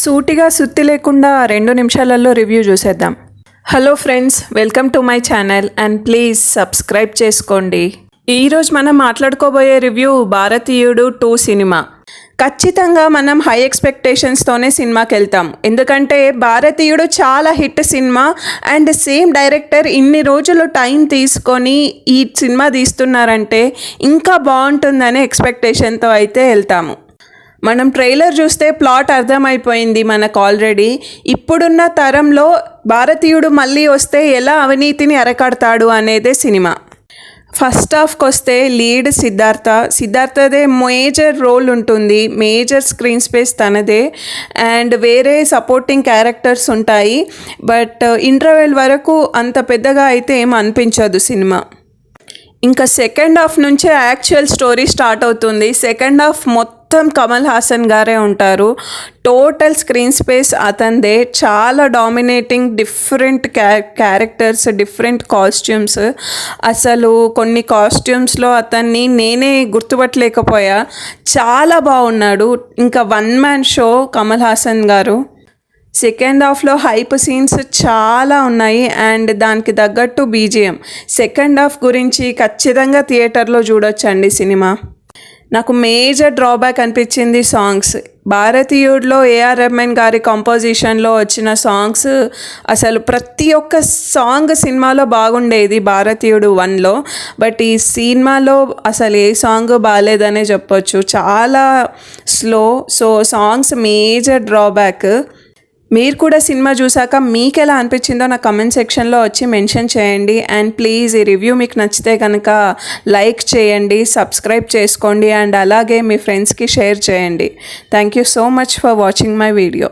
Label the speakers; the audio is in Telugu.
Speaker 1: సూటిగా సుత్తి లేకుండా రెండు నిమిషాలలో రివ్యూ చూసేద్దాం. Hello friends welcome to my channel and please subscribe చేసుకోండి. ఈరోజు మనం మాట్లాడుకోబోయే రివ్యూ భారతీయుడు టూ సినిమా. ఖచ్చితంగా మనం హై ఎక్స్పెక్టేషన్స్తోనే సినిమాకి వెళ్తాం. ఎందుకంటే భారతీయుడు చాలా hit cinema and same director ఇన్ని రోజులు టైం తీసుకొని ఈ సినిమా తీస్తున్నారంటే ఇంకా బాగుంటుందనే ఎక్స్పెక్టేషన్తో అయితే వెళ్తాము. మనం ట్రైలర్ చూస్తే ప్లాట్ అర్థమైపోయింది మనకు ఆల్రెడీ. ఇప్పుడున్న తరంలో భారతీయుడు మళ్ళీ వస్తే ఎలా అవినీతిని అరకడతాడు అనేదే సినిమా. ఫస్ట్ హాఫ్కి వస్తే లీడ్ సిద్ధార్థ. సిద్ధార్థదే మేజర్ రోల్ ఉంటుంది. మేజర్ స్క్రీన్ స్పేస్ తనదే. అండ్ వేరే సపోర్టింగ్ క్యారెక్టర్స్ ఉంటాయి. బట్ ఇంటర్వెల్ వరకు అంత పెద్దగా అయితే ఏం అనిపించదు సినిమా. ఇంకా సెకండ్ హాఫ్ నుంచే యాక్చువల్ స్టోరీ స్టార్ట్ అవుతుంది. సెకండ్ హాఫ్ మొత్తం మొత్తం కమల్ హాసన్ గారే ఉంటారు. టోటల్ స్క్రీన్ స్పేస్ అతందే చాలా dominating different characters different costumes అసలు కొన్ని కాస్ట్యూమ్స్లో అతన్ని నేనే గుర్తుపట్టలేకపోయా. చాలా బాగున్నాడు. ఇంకా one man show Kamal Haasan గారు. సెకండ్ హాఫ్లో హైప్ సీన్స్ చాలా ఉన్నాయి. అండ్ దానికి తగ్గట్టు బీజిఎం సెకండ్ హాఫ్ గురించి ఖచ్చితంగా థియేటర్లో చూడొచ్చండి సినిమా. నాకు మేజర్ డ్రాబ్యాక్ అనిపించింది సాంగ్స్ భారతీయుడిలో ఏఆర్ రెహమాన్ గారి కంపోజిషన్లో వచ్చిన సాంగ్స్ అసలు ప్రతి ఒక్క సాంగ్ సినిమాలో బాగుండేది భారతీయుడు వన్లో బట్ ఈ సినిమాలో అసలు ఏ సాంగ్ బాగాలేదనే చెప్పొచ్చు. చాలా slow so songs major drawback మీరు కూడా సినిమా చూసాక మీకు ఎలా అనిపించిందో నా కమెంట్ సెక్షన్లో వచ్చి మెన్షన్ చేయండి. అండ్ ప్లీజ్ ఈ రివ్యూ మీకు నచ్చితే కనుక లైక్ చేయండి సబ్స్క్రైబ్ చేసుకోండి అండ్ అలాగే మీ ఫ్రెండ్స్కి షేర్ చేయండి. Thank you so much for watching my video